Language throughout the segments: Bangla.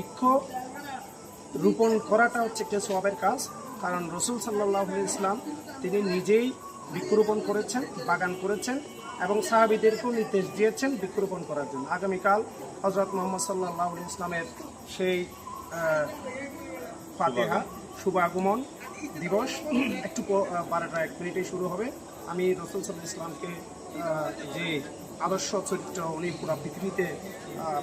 বৃক্ষ রোপণ করাটা হচ্ছে একটা সবের কাজ। কারণ রসুল সাল্লাহ ইসলাম তিনি নিজেই বৃক্ষরোপণ করেছেন, বাগান করেছেন এবং সাহাবিদেরকেও নির্দেশ দিয়েছেন বৃক্ষরোপণ করার জন্য। আগামীকাল হজরত মোহাম্মদ সাল্লাহ ইসলামের সেই ফাতেহা, শুভ আগমন দিবস। একটু বারোটা এক মিনিটে শুরু হবে। আমি রসুল সাল্লাহ ইসলামকে যে আদর্শ চরিত্র উনি পুরো পৃথিবীতে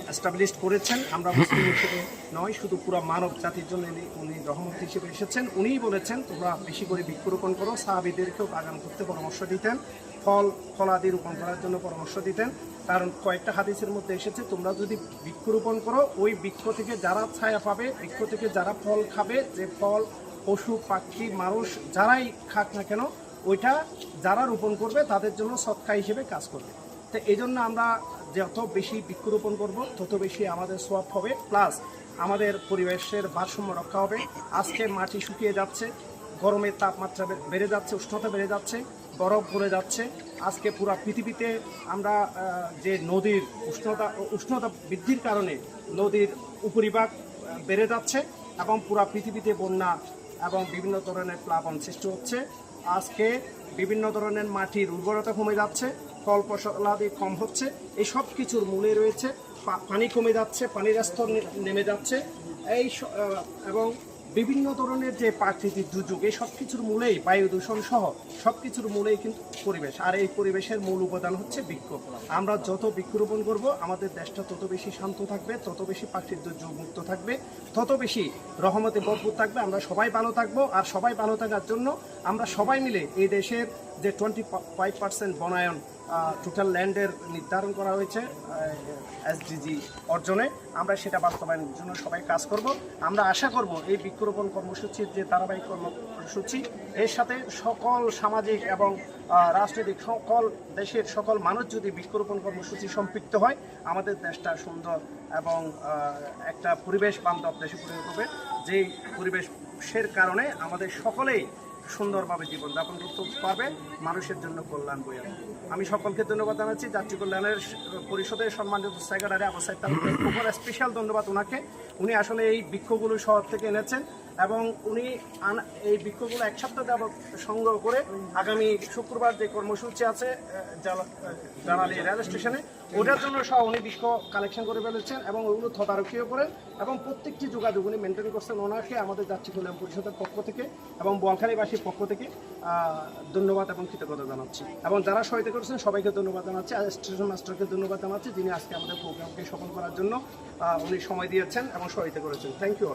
এস্টাবলিশ করেছেন। আমরা মুসলিম হিসেবে নয়, শুধু পুরো মানব জাতির জন্য উনি- উনি রহমত হিসেবে এসেছেন। উনিই বলেছেন, তোমরা বেশি করে বৃক্ষরোপণ করো, সাহাবিদেরকেও বাগান করতে পরামর্শ দিতেন। ফল, ফলাদি রোপণ করার জন্য পরামর্শ দিতেন। কারণ কয়েকটা হাদিসের মধ্যে এসেছে, তোমরা যদি বৃক্ষরোপণ করো, ওই বৃক্ষ থেকে যারা ছায়া পাবে, বৃক্ষ থেকে যারা ফল খাবে, যে ফল, পশু, পাখি, মানুষ, যারাই খাক না কেন, ওইটা যারা রোপণ করবে, তাদের জন্য সৎকা হিসেবে কাজ করবে। তো এই জন্য আমরা যত বেশি বৃক্ষরোপণ করব, তত বেশি আমাদের সোয়াপ হবে। প্লাস আমাদের পরিবেশের ভারসাম্য রক্ষা হবে। আজকে মাটি শুকিয়ে যাচ্ছে, গরমের তাপমাত্রা বেড়ে যাচ্ছে, উষ্ণতা বেড়ে যাচ্ছে, বরফ পড়ে যাচ্ছে। আজকে পুরো পৃথিবীতে আমরা যে নদীর উষ্ণতা উষ্ণতা বৃদ্ধির কারণে নদীর উপরিভাগ বেড়ে যাচ্ছে এবং পুরো পৃথিবীতে বন্যা এবং বিভিন্ন ধরনের প্লাবন সৃষ্টি হচ্ছে। আজকে বিভিন্ন ধরনের মাটির উর্বরতা কমে যাচ্ছে, ফল ফসলাদি কম হচ্ছে, এই সব কিছুর মূলে রয়েছে পানি কমে যাচ্ছে, পানির স্তর নেমে যাচ্ছে। এই এবং বিভিন্ন ধরনের যে প্রাকৃতিক দুর্যোগ, এই সব কিছুর মূলেই বায়ু দূষণ সহ সব কিছুর মূলেই কিন্তু পরিবেশ। আর এই পরিবেশের মূল উপাদান হচ্ছে বৃক্ষ। আমরা যত বৃক্ষরোপণ করব, আমাদের দেশটা তত বেশি শান্ত থাকবে, তত বেশি প্রাকৃতিক দুর্যোগ মুক্ত থাকবে, তত বেশি রহমতে ভরপুর থাকবে, আমরা সবাই ভালো থাকব। আর সবাই ভালো থাকার জন্য আমরা সবাই মিলে এই দেশের যে টোয়েন্টি ফাইভ পার্সেন্ট বনায়ন টোটাল ল্যান্ডের নির্ধারণ করা হয়েছে এসডিজি অর্জনে, আমরা সেটা বাস্তবায়নের জন্য সবাই কাজ করব। আমরা আশা করব এই বৃক্ষরোপণ কর্মসূচির যে ধারাবাহিক কর্মসূচি, এর সাথে সকল সামাজিক এবং রাজনৈতিক সকল দেশের সকল মানুষ যদি বৃক্ষরোপণ কর্মসূচি সম্পৃক্ত হয়, আমাদের দেশটা সুন্দর এবং একটা পরিবেশ বান্ধব দেশে পরিণত হবে। যেই পরিবেশের কারণে আমাদের সকলেই সুন্দরভাবে জীবনযাপন করতে পারবে, মানুষের জন্য কল্যাণ বই আমি সকলকে ধন্যবাদ জানাচ্ছি যাত্রী কল্যাণের পরিষদের সম্মানিত সেক্রেটারি আবু স্পেশাল ধন্যবাদ ওনাকে। উনি আসলে এই বৃক্ষগুলো শহর থেকে এনেছেন। এবং উনি এই বৃক্ষগুলো এক সপ্তাহ যাবৎ সংগ্রহ করে আগামী শুক্রবার যে কর্মসূচি আছে জালালি রেল স্টেশনে, ওটার জন্য সহ উনি বৃক্ষ কালেকশন করে ফেলেছেন এবং ওগুলো তদারকিও করেন এবং প্রত্যেকটি যোগাযোগ উনি মেনটেন করছেন ওনাকে, আমাদের যাত্রী কল্যাণ পরিষদের পক্ষ থেকে এবং বোয়ালখালীবাসীর পক্ষ থেকে ধন্যবাদ এবং কৃতজ্ঞতা জানাচ্ছি। এবং যারা সহায়তা করেছেন, সবাইকে ধন্যবাদ জানাচ্ছি আর স্টেশন মাস্টারকে ধন্যবাদ জানাচ্ছি যিনি আজকে আমাদের প্রোগ্রামকে সফল করার জন্য উনি সময় দিয়েছেন এবং সহায়তা করেছেন। Thank you